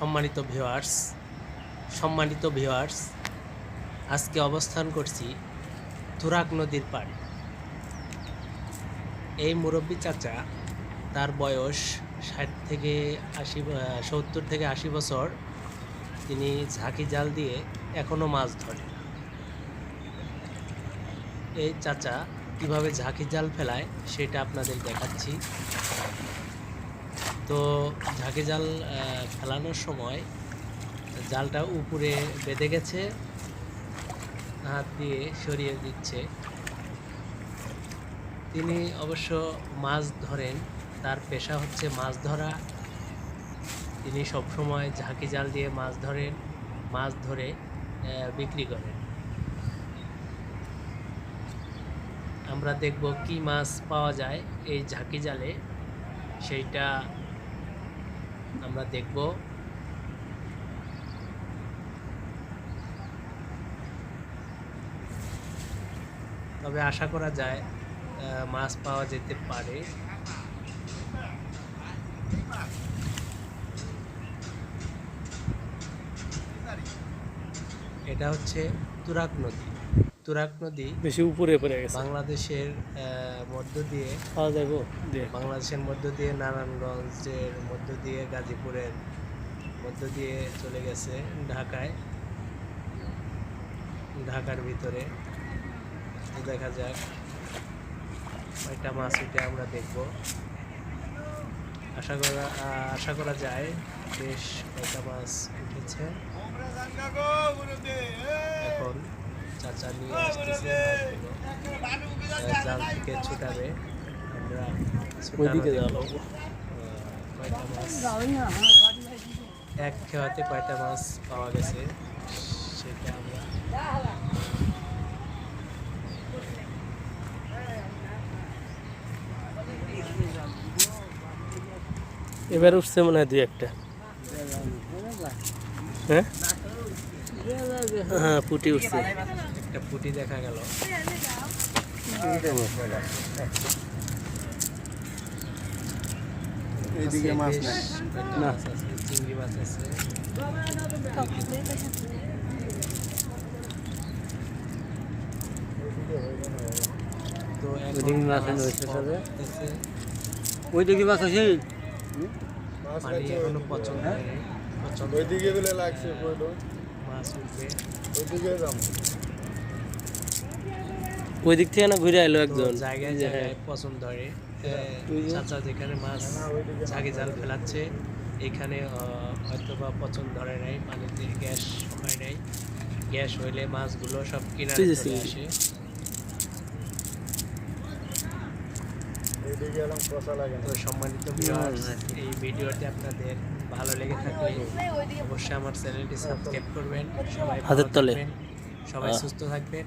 সম্মানিত ভিউয়ার্স সম্মানিত ভিউয়ার্স আজকে অবস্থান করছি তুরাক নদীর পাড়ে। এই মুরব্বী চাচা তার বয়স ষাট থেকে আশি সত্তর থেকে আশি বছর। তিনি ঝাঁকি জাল দিয়ে এখনও মাছ ধরে। এই চাচা কীভাবে ঝাঁকি জাল ফেলায় সেটা আপনাদের দেখাচ্ছি। তো ঝাঁকি জাল ফেলানোর সময় জালটা উপরে বেঁধে গেছে, হাত দিয়ে সরিয়ে দিচ্ছে। তিনি অবশ্য মাছ ধরেন, তার পেশা হচ্ছে মাছ ধরা। তিনি সবসময় ঝাঁকি জাল দিয়ে মাছ ধরেন, মাছ ধরে বিক্রি করেন। আমরা দেখব কি মাছ পাওয়া যায় এই ঝাঁকি জালে। সেইটা আমরা দেখব। তবে আশা করা যায় মাছ পাওয়া যেতে পারে। এটা হচ্ছে তুরাক নদী। তুরাক নদী বেশি উপরে পড়ে গেছে। বাংলাদেশের মধ্য দিয়ে পাওয়া যাব বাংলাদেশের মধ্য দিয়ে নারায়ণগঞ্জের মধ্য দিয়ে গাজীপুরের মধ্য দিয়ে চলে গেছে ঢাকায়। ঢাকার ভিতরে দেখা যাক। কয়টা মাছ উঠে আমরা দেখব। আশা করা আশা করা যায় বেশ কয়টা মাছ উঠেছে। এখন চাচা নিয়ে আসতেছে জাল থেকে ছুটাবে। আমরা ওইদিকে এক খেওয়াতে কয়টা মাছ পাওয়া গেছে? সেটা আমরা এবার উঠছে মনে হয় দুই একটা। হ্যাঁ? হ্যাঁ পুটি উঠছে। একটা পুঁটি দেখা গেল। এইদিকে মাছ বেশ নাই। কয়টা না। চিংড়ি মাছ আছে। তো এখন ওইদিকে মাছ আছে, মাছ ওই দিকে আছে পানি এখনও পছন্দ পছন্দ ওইদিকে বলে লাগছে মাছ উঠবে। ওইদিকে যাম ওই দিক থেকে না ঘুরে এলো একজন। জায়গায় জায়গায় হ্যাঁ। পছন্দ ধরে ওই চাচা যেখানে মাছ ঝাঁকি জাল ফেলাচ্ছে এখানে হয়তো বা পছন্দ ধরে নাই পানিতে গ্যাস হয় নাই। গ্যাস হইলে মাছগুলো সব কিনারে চলে আসে। তো সম্মানিত এই ভিডিওটি আপনাদের ভালো লেগে থাকলে অবশ্যই আমার চ্যানেলটি সাবস্ক্রাইব করবেন। সবাই হাতের তলে। সবাই সুস্থ থাকবেন।